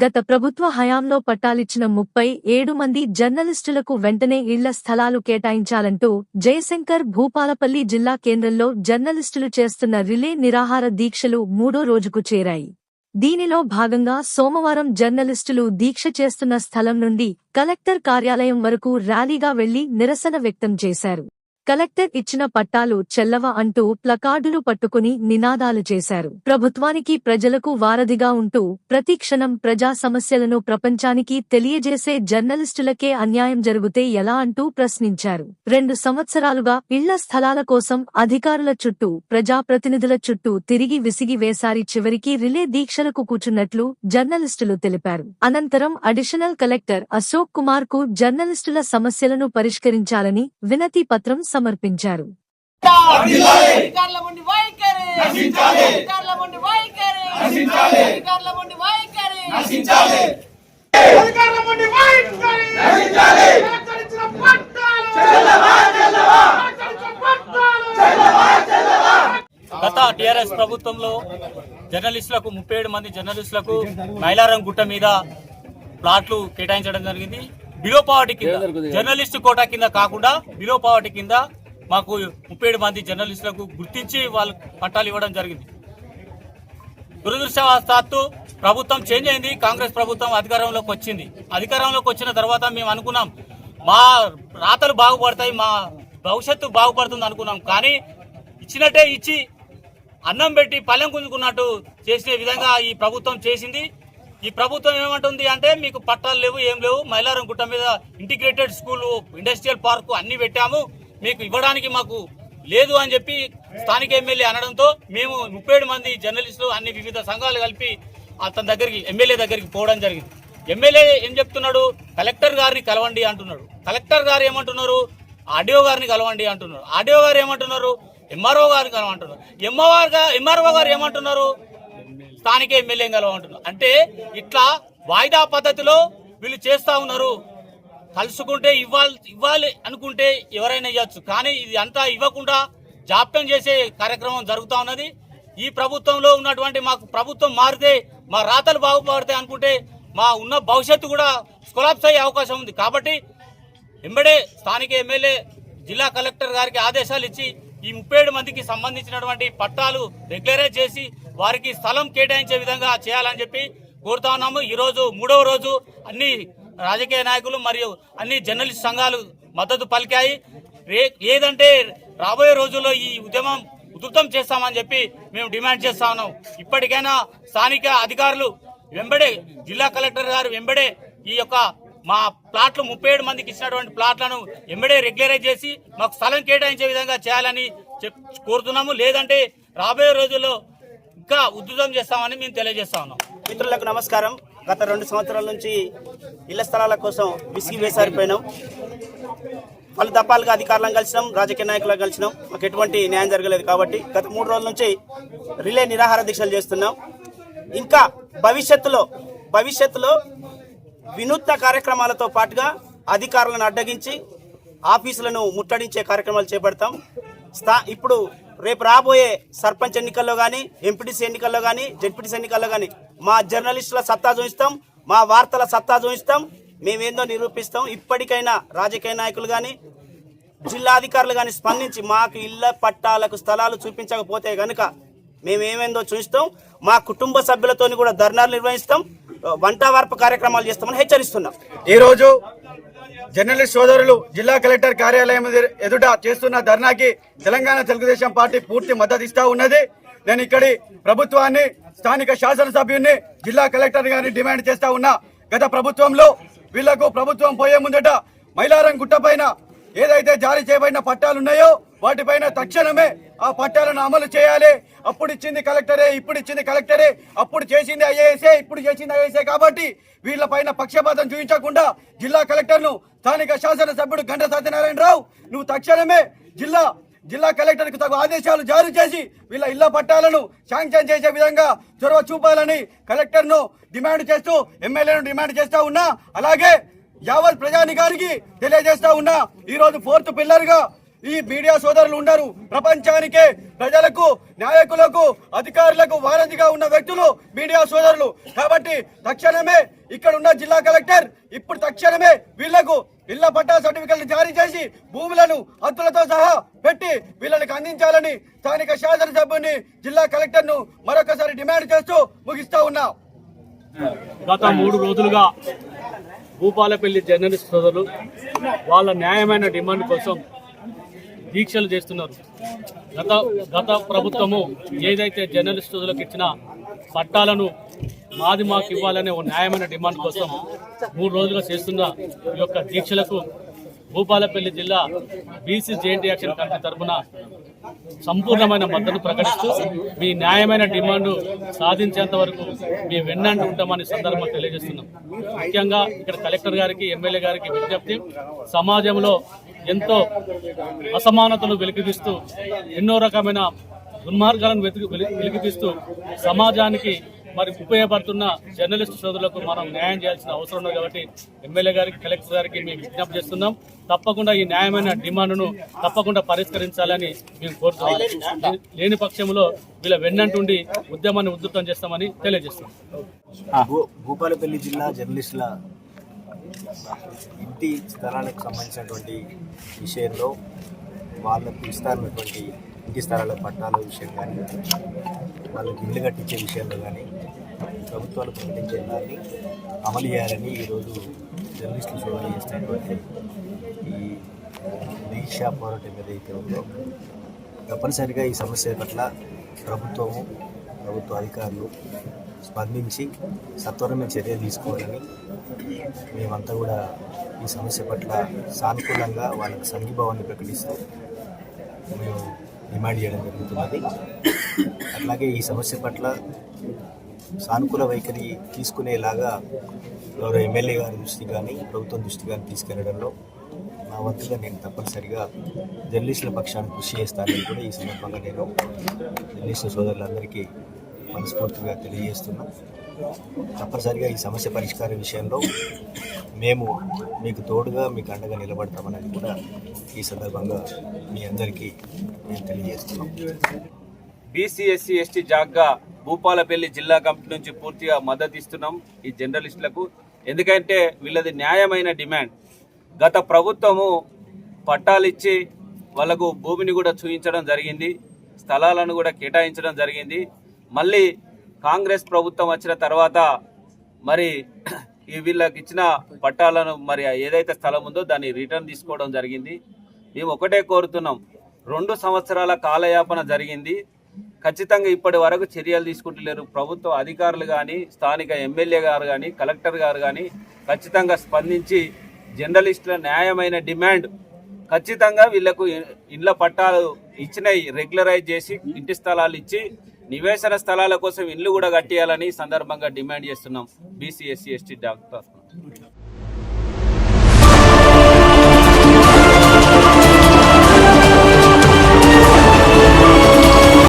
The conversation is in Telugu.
గత ప్రభుత్వ హయాంలో పట్టాలిచ్చిన ముప్పై ఏడు మంది జర్నలిస్టులకు వెంటనే ఇళ్ళ స్థలాలు కేటాయించాలంటూ జయశంకర్ భూపాలపల్లి జిల్లా కేంద్రంలో జర్నలిస్టులు చేస్తున్న రిలే నిరాహార దీక్షలు మూడో రోజుకు చేరాయి. దీనిలో భాగంగా సోమవారం జర్నలిస్టులు దీక్ష చేస్తున్న స్థలం నుండి కలెక్టర్ కార్యాలయం వరకు ర్యాలీగా వెళ్ళి నిరసన వ్యక్తం చేశారు. కలెక్టర్ ఇచ్చిన పట్టాలు చెల్లవ అంటూ ప్లకార్డులు పట్టుకుని నినాదాలు చేశారు. ప్రభుత్వానికి ప్రజలకు వారధిగా ఉంటూ ప్రతి క్షణం ప్రజా సమస్యలను ప్రపంచానికి తెలియజేసే జర్నలిస్టులకే అన్యాయం జరిగితే ఎలా అంటూ ప్రశ్నించారు. రెండు సంవత్సరాలుగా ఇళ్ళ స్థలాల కోసం అధికారుల చుట్టూ ప్రజాప్రతినిధుల చుట్టూ తిరిగి విసిగి వేసారి చివరికి రిలే దీక్షలకు కూర్చున్నట్లు జర్నలిస్టులు తెలిపారు. అనంతరం అడిషనల్ కలెక్టర్ అశోక్ కుమార్కు జర్నలిస్టుల సమస్యలను పరిష్కరించాలని వినతి పత్రం సమర్పించారు. గత టిఆర్ఎస్ ప్రభుత్వంలో జర్నలిస్టులకు ముప్పై ఏడు మంది జర్నలిస్టులకు మైలారం గుట్ట మీద ప్లాట్లు కేటాయించడం జరిగింది. బిలో పావర్టీ కింద జర్నలిస్టు కోటా కింద కాకుండా బిలో పావర్టీ కింద మాకు ముప్పై ఏడు మంది జర్నలిస్టులకు గుర్తించి వాళ్ళు పట్టాలు ఇవ్వడం జరిగింది. దురదృష్టవశాత్తు ప్రభుత్వం చేంజ్ అయింది కాంగ్రెస్ ప్రభుత్వం అధికారంలోకి వచ్చింది. అధికారంలోకి వచ్చిన తర్వాత మేము అనుకున్నాం మా రాతలు బాగుపడతాయి మా భవిష్యత్తు బాగుపడుతుంది అనుకున్నాం. కానీ ఇచ్చినట్టే ఇచ్చి అన్నం పెట్టి పల్లెం గుంజుకున్నట్టు చేసే విధంగా ఈ ప్రభుత్వం చేసింది. ఈ ప్రభుత్వం ఏమంటుంది అంటే మీకు పట్టాలు లేవు ఏం లేవు. మైలారం గుట్ట మీద ఇంటిగ్రేటెడ్ స్కూల్ ఇండస్ట్రియల్ పార్క్ అన్ని పెట్టాము. మీకు ఇవ్వడానికి మాకు లేదు అని చెప్పి స్థానిక ఎమ్మెల్యే అనడంతో మేము ముప్పై ఏడు మంది జర్నలిస్టులు అన్ని వివిధ సంఘాలు కలిపి అతని దగ్గరికి ఎమ్మెల్యే దగ్గరికి పోవడం జరిగింది. ఎమ్మెల్యే ఏం చెప్తున్నాడు? కలెక్టర్ గారిని కలవండి అంటున్నాడు. కలెక్టర్ గారు ఏమంటున్నారు? ఆర్డీఓ గారిని కలవండి అంటున్నారు. ఆర్డీఓ గారు ఏమంటున్నారు? ఎంఆర్ఓ గారిని కలవంటున్నారు. ఎంఆర్ఓ గారు ఎంఆర్ఓ గారు ఏమంటున్నారు? స్థానిక ఎమ్మెల్యే కలవంటున్నారు అంటే ఇట్లా వాయిదా పద్ధతిలో వీళ్ళు చేస్తా ఉన్నారు. కలుసుకుంటే ఇవ్వాలి ఇవ్వాలి అనుకుంటే ఎవరైనా ఇవ్వచ్చు. కానీ ఇది అంతా ఇవ్వకుండా జాప్యం చేసే కార్యక్రమం జరుగుతూ ఉన్నది. ఈ ప్రభుత్వంలో ఉన్నటువంటి మాకు ప్రభుత్వం మారితే మా రాతలు బాగుపడతాయి అనుకుంటే మా ఉన్న భవిష్యత్తు కూడా కొలాప్స్ అయ్యే అవకాశం ఉంది. కాబట్టి వెంబడే స్థానిక ఎమ్మెల్యే జిల్లా కలెక్టర్ గారికి ఆదేశాలు ఇచ్చి ఈ ముప్పై ఏడు మందికి సంబంధించినటువంటి పట్టాలు రెగ్యులరైజ్ చేసి వారికి స్థలం కేటాయించే విధంగా చేయాలని చెప్పి కోరుతా ఉన్నాము. ఈరోజు మూడవ రోజు అన్ని రాజకీయ నాయకులు మరియు అన్ని జర్నలిస్ట్ సంఘాలు మద్దతు పలికాయి. రే- లేదంటే రాబోయే రోజుల్లో ఈ ఉద్యమం ఉధృతం చేస్తామని చెప్పి మేము డిమాండ్ చేస్తా ఉన్నాం. ఇప్పటికైనా స్థానిక అధికారులు వెంబడే జిల్లా కలెక్టర్ గారు వెంబడే ఈ యొక్క మా ప్లాట్లు ముప్పై ఏడు మందికి ఇచ్చినటువంటి ప్లాట్లను వెంబడే రెగ్యులరైజ్ చేసి మాకు స్థలం కేటాయించే విధంగా చేయాలని చెప్ కోరుతున్నాము. లేదంటే రాబోయే రోజుల్లో ఇంకా ఉధృతం చేస్తామని మేము తెలియజేస్తా ఉన్నాం. మిత్రులకు నమస్కారం. గత రెండు సంవత్సరాల నుంచి ఇళ్ళ స్థలాల కోసం విసిగి వేసారిపోయినాం. పలు దఫాలుగా అధికారులను కలిసినాం రాజకీయ నాయకులను కలిసినాం. మాకు ఎటువంటి న్యాయం జరగలేదు కాబట్టి గత మూడు రోజుల నుంచి రిలే నిరాహార దీక్షలు చేస్తున్నాం. ఇంకా భవిష్యత్తులో భవిష్యత్తులో వినూత్న కార్యక్రమాలతో పాటుగా అధికారులను అడ్డగించి ఆఫీసులను ముట్టడించే కార్యక్రమాలు చేపడతాం. స్థా ఇప్పుడు రేపు రాబోయే సర్పంచ్ ఎన్నికల్లో కానీ ఎంపీటీసీ ఎన్నికల్లో కానీ జడ్పీటీసీ ఎన్నికల్లో కానీ మా జర్నలిస్టుల సత్తా చూపిస్తాం మా వార్తల సత్తా చూపిస్తాం మేమేందో నిరూపిస్తాం. ఇప్పటికైనా రాజకీయ నాయకులు కానీ జిల్లా అధికారులు కానీ స్పందించి మాకు ఇళ్ళ పట్టాలకు స్థలాలు చూపించకపోతే కనుక మేమేమేందో చూపిస్తాం మా కుటుంబ సభ్యులతోని కూడా ధర్నాలు నిర్వహిస్తాం. వంట వార్పు కార్యక్రమాలు చేస్తామని హెచ్చరిస్తున్నాం. ఈరోజు జర్నలిస్ట్ సోదరులు జిల్లా కలెక్టర్ కార్యాలయం ఎదుట చేస్తున్న ధర్నాకి తెలంగాణ తెలుగుదేశం పార్టీ పూర్తి మద్దతు ఇస్తా ఉన్నది. నేను ఇక్కడి ప్రభుత్వాన్ని స్థానిక శాసనసభ్యుని జిల్లా కలెక్టర్ గారిని డిమాండ్ చేస్తా ఉన్నా. గత ప్రభుత్వంలో వీళ్ళకు ప్రభుత్వం పోయే ముందట మైలారం గుట్టపైన ఏదైతే జారీ చేయబడిన పట్టాలు ఉన్నాయో వాటిపైన తక్షణమే ఆ పట్టాలను అమలు చేయాలి. అప్పుడు ఇచ్చింది కలెక్టరే ఇప్పుడు ఇచ్చింది కలెక్టరే అప్పుడు చేసింది ఐఏఎస్ఏ ఇప్పుడు చేసింది ఐఏఎస్ఏ కాబట్టి వీళ్ళపైన పక్షపాతం చూపించకుండా జిల్లా కలెక్టర్ను స్థానిక శాసనసభ్యుడు గంట సత్యనారాయణరావు నువ్వు తక్షణమే జిల్లా జిల్లా కలెక్టర్కు తగు ఆదేశాలు జారీ చేసి వీళ్ళ ఇళ్ళ పట్టాలను శాంక్షన్ చేసే విధంగా చొరవ చూపాలని కలెక్టర్ను డిమాండ్ చేస్తూ ఎమ్మెల్యేను డిమాండ్ చేస్తూ ఉన్నా. అలాగే యావత్ ప్రజానికానికి తెలియజేస్తా ఉన్నా. ఈరోజు ఫోర్త్ పిల్లర్గా ఈ మీడియా సోదరులు ఉన్నారు. ప్రపంచానికే ప్రజలకు నాయకులకు అధికారులకు వారధిగా ఉన్న వ్యక్తులు మీడియా సోదరులు. కాబట్టి తక్షణమే ఇక్కడ ఉన్న జిల్లా కలెక్టర్ ఇప్పుడు తక్షణమే వీళ్ళకు ఇళ్ళ పట్టా సర్టిఫికెట్లు జారీ చేసి భూములను హద్దులతో సహా పెట్టి వీళ్ళకి అందించాలని స్థానిక శాసనసభ్యుని జిల్లా కలెక్టర్ను మరొకసారి డిమాండ్ చేస్తూ ముగిస్తా ఉన్నా. గత మూడు రోజులుగా భూపాలపల్లి జర్నలిస్ట్ సోదరులు వాళ్ళ న్యాయమైన డిమాండ్ కోసం దీక్షలు చేస్తున్నారు. గత గత ప్రభుత్వము ఏదైతే జర్నలిస్టులకు ఇచ్చిన పట్టాలను మాది మాకు ఇవ్వాలనే ఓ న్యాయమైన డిమాండ్ కోసం మూడు రోజులుగా చేస్తున్న ఈ యొక్క దీక్షలకు భూపాలపల్లి జిల్లా బీసీ జేఎన్టీ యాక్షన్ కమిటీ తరఫున సంపూర్ణమైన మద్దతు ప్రకటిస్తూ మీ న్యాయమైన డిమాండ్ సాధించేంత వరకు మీ వెన్నంటి ఉంటామని సందర్భంగా తెలియజేస్తున్నాం. ముఖ్యంగా ఇక్కడ కలెక్టర్ గారికి ఎమ్మెల్యే గారికి విజ్ఞప్తి సమాజంలో ఎంతో అసమానతలు వెలికితీస్తూ ఎన్నో రకమైన దుర్మార్గాలను వెతికి వెలి- వెలికితీస్తూ సమాజానికి మరి ఉపయోగపడుతున్న జర్నలిస్ట్ సోదరులకు మనం న్యాయం చేయాల్సిన అవసరం ఉంది కాబట్టి ఎమ్మెల్యే గారికి కలెక్టర్ గారికి మేము విజ్ఞప్తి చేస్తున్నాం. తప్పకుండా ఈ న్యాయమైన డిమాండ్ను తప్పకుండా పరిష్కరించాలని మేము కోరుతున్నాం. లేని పక్షంలో వీళ్ళ వెన్నంటుండి ఉద్యమాన్ని ఉధృతం చేస్తామని తెలియజేస్తున్నాం. భూ- భూపాలపల్లి జిల్లా జర్నలిస్టుల ఇంటి స్థలాలకు సంబంధించినటువంటి విషయంలో వాళ్ళకు ఇస్తారన్నటువంటి ఇంటి స్థలాల పట్టాల విషయం కానీ వాళ్ళకి ఇల్లు కట్టించే విషయంలో కానీ ప్రభుత్వాలు ప్రకటించే దాన్ని అమలు చేయాలని ఈరోజు జర్నలిస్టులు సోదరులు చేసినటువంటి ఈ దీక్షా పోరాటం ఏదైతే ఉందో తప్పనిసరిగా ఈ సమస్య పట్ల ప్రభుత్వము ప్రభుత్వ అధికారులు స్పందించి సత్వరమే చర్యలు తీసుకోవాలని మేమంతా కూడా ఈ సమస్య పట్ల సానుకూలంగా వాళ్ళకి సంఘీభావాన్ని ప్రకటిస్తూ మేము డిమాండ్ చేయడం జరుగుతున్నది. అట్లాగే ఈ సమస్య పట్ల సానుకూల వైఖరి తీసుకునేలాగా గౌరవ ఎమ్మెల్యే గారి దృష్టి కానీ ప్రభుత్వం దృష్టి కానీ తీసుకెళ్ళడంలో నా వంతుగా నేను తప్పనిసరిగా జర్నలిస్టుల పక్షాన్ని కృషి చేస్తానని కూడా ఈ సందర్భంగా నేను జర్నలిస్టు సోదరులందరికీ మనస్ఫూర్తిగా తెలియజేస్తున్నా. తప్పనిసరిగా ఈ సమస్య పరిష్కార విషయంలో మేము మీకు తోడుగా మీకు అండగా నిలబడతామని కూడా ఈ సందర్భంగా మీ అందరికీ నేను తెలియజేస్తున్నాం బీసీ ఎస్సీ ఎస్టీ జాగ్గా భూపాలపల్లి జిల్లా కమిటీ నుంచి పూర్తిగా మద్దతు ఇస్తున్నాం ఈ జర్నలిస్టులకు. ఎందుకంటే వీళ్ళది న్యాయమైన డిమాండ్. గత ప్రభుత్వము పట్టాలిచ్చి వాళ్ళకు భూమిని కూడా చూపించడం జరిగింది స్థలాలను కూడా కేటాయించడం జరిగింది. మళ్ళీ కాంగ్రెస్ ప్రభుత్వం వచ్చిన తర్వాత మరి ఈ వీళ్ళకి ఇచ్చిన పట్టాలను మరి ఏదైతే స్థలం ఉందో దాన్ని రిటర్న్ తీసుకోవడం జరిగింది. మేము ఒకటే కోరుతున్నాం రెండు సంవత్సరాల కాలయాపన జరిగింది. ఖచ్చితంగా ఇప్పటి వరకు చర్యలు తీసుకుంటలేరు. ప్రభుత్వ అధికారులు కానీ స్థానిక ఎమ్మెల్యే గారు కానీ కలెక్టర్ గారు కానీ ఖచ్చితంగా స్పందించి జర్నలిస్టుల న్యాయమైన డిమాండ్ ఖచ్చితంగా వీళ్ళకు ఇండ్ల పట్టాలు ఇచ్చినవి రెగ్యులరైజ్ చేసి ఇంటి స్థలాలు ఇచ్చి నివేశన స్థలాల కోసం ఇల్లు కూడా కట్టేయాలని సందర్భంగా డిమాండ్ చేస్తున్నాం. BC SC ST doctor